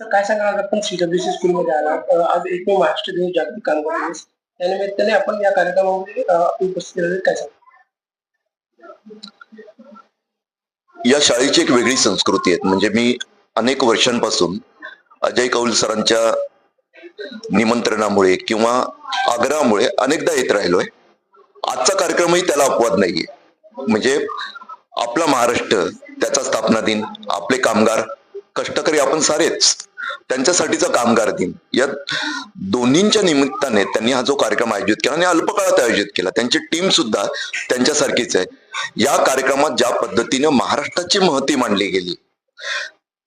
Sir काय सांगा आज आपण सीडब्ल्यूसी स्कूलमध्ये आला. आज एक महाराष्ट्र दिवस जागतिक कामगार दिवस. या निमित्ताने आपण या कार्यक्रमामध्ये आपली उपस्थित राहिले काय सांगा या शाळेची एक वेगळी संस्कृती आहे. म्हणजे मी अनेक वर्षांपासून अजय कौल सरांच्या निमंत्रणामुळे किंवा आग्रहामुळे अनेकदा येत राहिलोय. आजचा कार्यक्रमही त्याला अपवाद नाहीये. म्हणजे आपला महाराष्ट्र त्याचा स्थापना दिन आपले कामगार कष्टकरी आपण सारेच त्यांच्यासाठीचा कामगार दिन या दोन्हींच्या निमित्ताने त्यांनी हा जो कार्यक्रम आयोजित केला आणि अल्पकाळात आयोजित केला. त्यांची टीम सुद्धा त्यांच्यासारखीच आहे. या कार्यक्रमात ज्या पद्धतीने महाराष्ट्राची महती मांडली गेली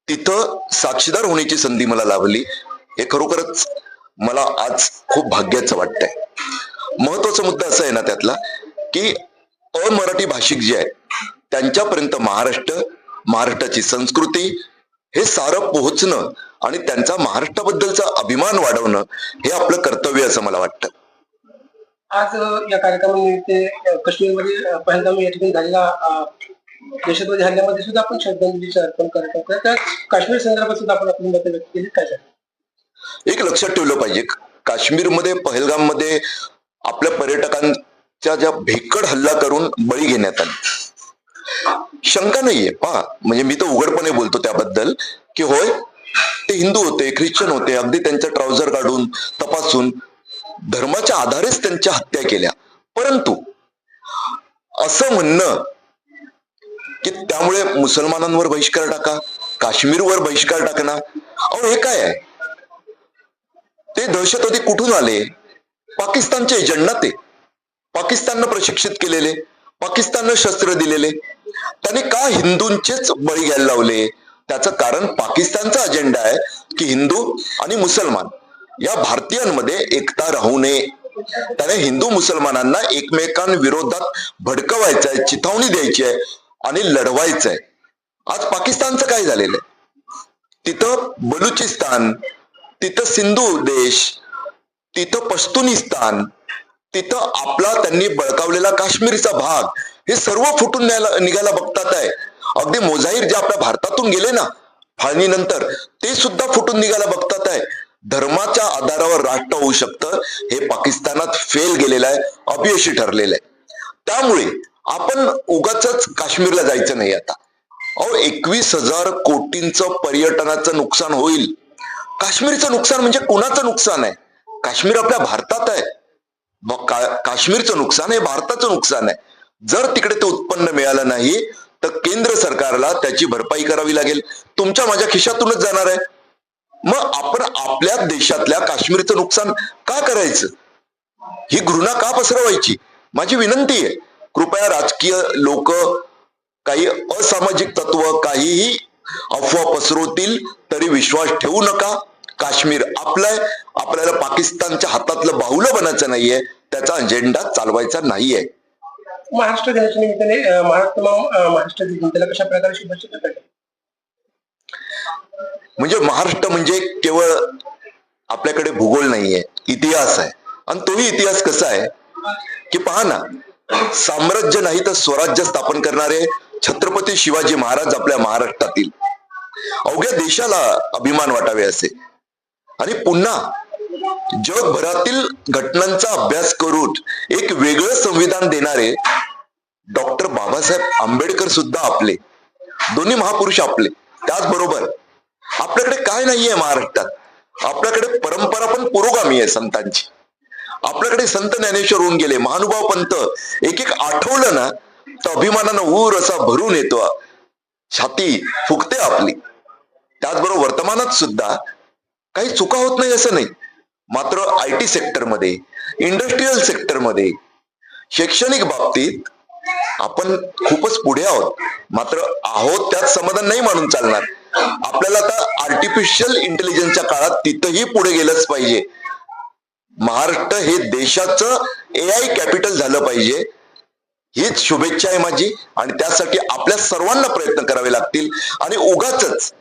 तिथं साक्षीदार होण्याची संधी मला लाभली. हे खरोखरच मला आज खूप भाग्याचं वाटतंय. महत्त्वाचा मुद्दा असा आहे ना त्यातला की अमराठी भाषिक जे आहे त्यांच्यापर्यंत महाराष्ट्र महाराष्ट्राची संस्कृती हे सारं पोहोचणं आणि त्यांचा महाराष्ट्राबद्दलचा अभिमान वाढवणं हे आपलं कर्तव्य असं मला वाटतं. आज या कार्यक्रमानिमित्त काश्मीरमध्ये पहलगाम या ठिकाणी झालेला दहशतवादी हल्ल्यामध्ये सुद्धा आपण श्रद्धांजलीचं अर्पण करत आहोत. त्या काश्मीर संदर्भात सुद्धा आपण आपली मतं व्यक्त केली. काय एक लक्षात ठेवलं पाहिजे. पहलगाम पहलगाममध्ये आपल्या पर्यटकांच्या ज्या भेकड हल्ला करून बळी घेण्यात आली. शंका नाहीये. पहा म्हणजे मी तर उघडपणे बोलतो त्याबद्दल की होय ते हिंदू होते ख्रिश्चन होते अगदी त्यांचा ट्राउझर काढून तपासून धर्माच्या आधारेच त्यांच्या हत्या केल्या. परंतु असं म्हणणं की त्यामुळे मुसलमानांवर बहिष्कार टाका काश्मीरवर बहिष्कार टाकणं अहो हे काय आहे? ते दहशतवादी कुठून आले? पाकिस्तानचे एजंट ना ते पाकिस्ताननं प्रशिक्षित केलेले. पाकिस्ताननं शस्त्र दिलेले. त्याने का हिंदूंचेच बळी घ्यायला लावले? त्याचं कारण पाकिस्तानचा अजेंडा आहे की हिंदू आणि मुसलमान या भारतीयांमध्ये एकता राहू नये. त्याने हिंदू मुसलमानांना एकमेकांविरोधात भडकवायचं आहे चिथावणी द्यायची आहे आणि लढवायचं आहे आज पाकिस्तानचं काय झालेलं आहे? तिथं बलुचिस्तान तिथं सिंधू देश तिथं पश्तुनिस्तान तिथं आपला त्यांनी बळकावलेला काश्मीरचा भाग हे सर्व फुटून न्यायला निघायला बघतात आहे. अगदी मोझाईर जे आपल्या भारतातून गेले ना फाळणीनंतर ते सुद्धा फुटून निघायला बघतात आहे. धर्माच्या आधारावर राष्ट्र होऊ शकतं हे पाकिस्तानात फेल गेलेलं आहे अपयशी ठरलेलं आहे. त्यामुळे आपण उगाच काश्मीरला जायचं नाही आता. अहो एकवीस हजार कोटींचं पर्यटनाचं नुकसान होईल. काश्मीरचं नुकसान म्हणजे कुणाचं नुकसान आहे? काश्मीर आपल्या भारतात आहे. मग का- काश्मीरचं नुकसान हे भारताचं नुकसान आहे. जर तिकडे ते उत्पन्न मिळालं नाही तर केंद्र सरकारला त्याची भरपाई करावी लागेल. तुमच्या माझ्या खिशातूनच जाणार आहे. मग आपण आपल्या देशातल्या काश्मीरचं नुकसान का करायचं? ही घृणा का पसरवायची? माझी विनंती आहे. कृपया राजकीय लोक काही असामाजिक तत्व काहीही अफवा पसरवतील तरी विश्वास ठेवू नका. काश्मीर आपलंय. आपल्याला पाकिस्तानच्या हातातलं बाहुलं बनायचं नाहीये. त्याचा अजेंडा चालवायचा नाहीये. महाराष्ट्र दिनाच्या निमित्ताने महाराष्ट्र महाराष्ट्र जनतेला कशा प्रकारे शुभेच्छा म्हणजे महाराष्ट्र म्हणजे केवळ आपल्याकडे भूगोल नाहीये इतिहास आहे. आणि तोही इतिहास कसा आहे? की पहा ना साम्राज्य नाही तर स्वराज्य स्थापन करणारे छत्रपती शिवाजी महाराज आपल्या महाराष्ट्रातील. अवघ्या देशाला अभिमान वाटावे असे. आणि पुन्हा जगभरातील घटनांचा अभ्यास करून एक वेगळं संविधान देणारे डॉक्टर बाबासाहेब आंबेडकर सुद्धा आपले. दोन्ही महापुरुष आपले. त्याचबरोबर आपल्याकडे काय नाहीये महाराष्ट्रात. आपल्याकडे परंपरा पण पुरोगामी आहे संतांची. आपल्याकडे संत ज्ञानेश्वर होऊन गेले महानुभाव पंत. एक एक आठवलं ना तर अभिमानानं ऊर असा भरून येतो. छाती फुगते आपली. त्याचबरोबर वर्तमानात सुद्धा काही चुका होत नाही असं नाही. मात्र आय टी सेक्टरमध्ये इंडस्ट्रीयल सेक्टरमध्ये शैक्षणिक बाबतीत आपण खूपच पुढे आहोत. मात्र आहोत त्यात समाधान नाही मानून चालणार. आपल्याला आता आर्टिफिशियल इंटेलिजन्सच्या काळात तिथंही पुढे गेलंच पाहिजे. महाराष्ट्र हे देशाचं ए आय कॅपिटल झालं पाहिजे. हीच शुभेच्छा आहे माझी. आणि त्यासाठी आपल्या सर्वांना प्रयत्न करावे लागतील. आणि उगाच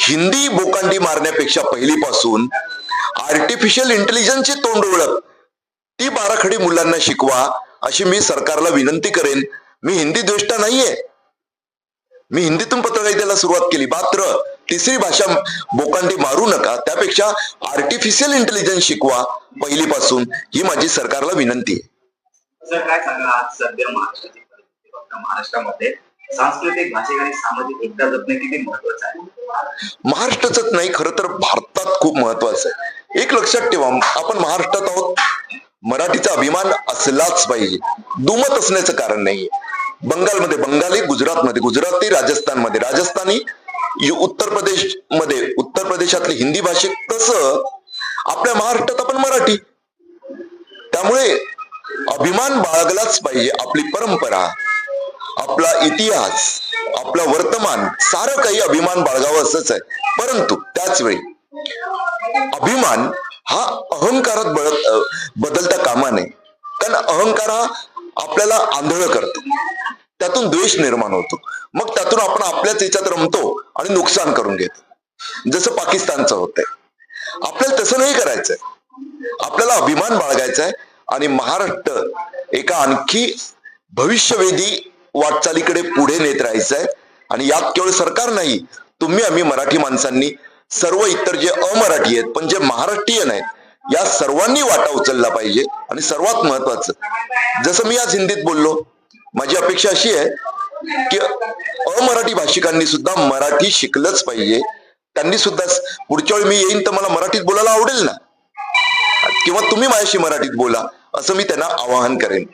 हिंदी बोकांडी मारण्यापेक्षा पहिलीपासून आर्टिफिशियल इंटेलिजन्सची तोंड ओळख. ती बाराखडी मुलांना शिकवा अशी मी सरकारला विनंती करेन. मी हिंदी द्वेष्टा नाहीये. मी हिंदीतून पत्रकारितेला सुरुवात केली. मात्र तिसरी भाषा बोकांडी मारू नका. त्यापेक्षा आर्टिफिशियल इंटेलिजन्स शिकवा पहिलीपासून. ही माझी सरकारला विनंती आहे. सर काय सांगा आज सध्या महाराष्ट्रामध्ये? सांस्कृतिक भाषिक आणि सामाजिक एकता जपणे किती महत्वाचं आहे? महाराष्ट्राचंच नाही खर तर भारतात खूप महत्वाचं आहे. एक लक्षात ठेवा आपण महाराष्ट्रात आहोत. मराठीचा अभिमान असलाच पाहिजे. दुमत असण्याचं कारण नाहीये. बंगालमध्ये बंगाली गुजरातमध्ये गुजराती राजस्थानमध्ये. राजस्थानी उत्तर प्रदेशमध्ये उत्तर प्रदेशातले हिंदी भाषिक तसं आपल्या महाराष्ट्रात आपण मराठी. त्यामुळे अभिमान बाळगलाच पाहिजे आपली परंपरा. आपला इतिहास आपला वर्तमान सारं काही अभिमान बाळगावं असंच आहे. परंतु त्याच वेळी अभिमान हा अहंकारात बळ- बदलता कामा नये कारण अहंकार हा आपल्याला आंधळ करतो. त्यातून द्वेष निर्माण होतो. मग त्यातून आपण आपल्याच याच्यात रमतो आणि नुकसान करून घेतो. जसं पाकिस्तानचं होतंय. आपल्याला तसं नाही करायचंय. आपल्याला अभिमान बाळगायचा आहे आणि महाराष्ट्र एका आणखी भविष्यवेधी वाटचालीकडे पुढे नेत राहायचं आहे आणि यात केवळ सरकार नाही तुम्ही आम्ही मराठी माणसांनी सर्व इतर जे अमराठी आहेत पण जे महाराष्ट्रीयन आहेत या सर्वांनी वाटा उचलला पाहिजे. आणि सर्वात महत्वाचं जसं मी आज हिंदीत बोललो माझी अपेक्षा अशी आहे की अमराठी भाषिकांनी सुद्धा मराठी शिकलंच पाहिजे. त्यांनी सुद्धा पुढच्या वेळी मी येईन तर मला मराठीत बोलायला आवडेल ना? किंवा तुम्ही माझ्याशी मराठीत बोला असं मी त्यांना आवाहन करेन.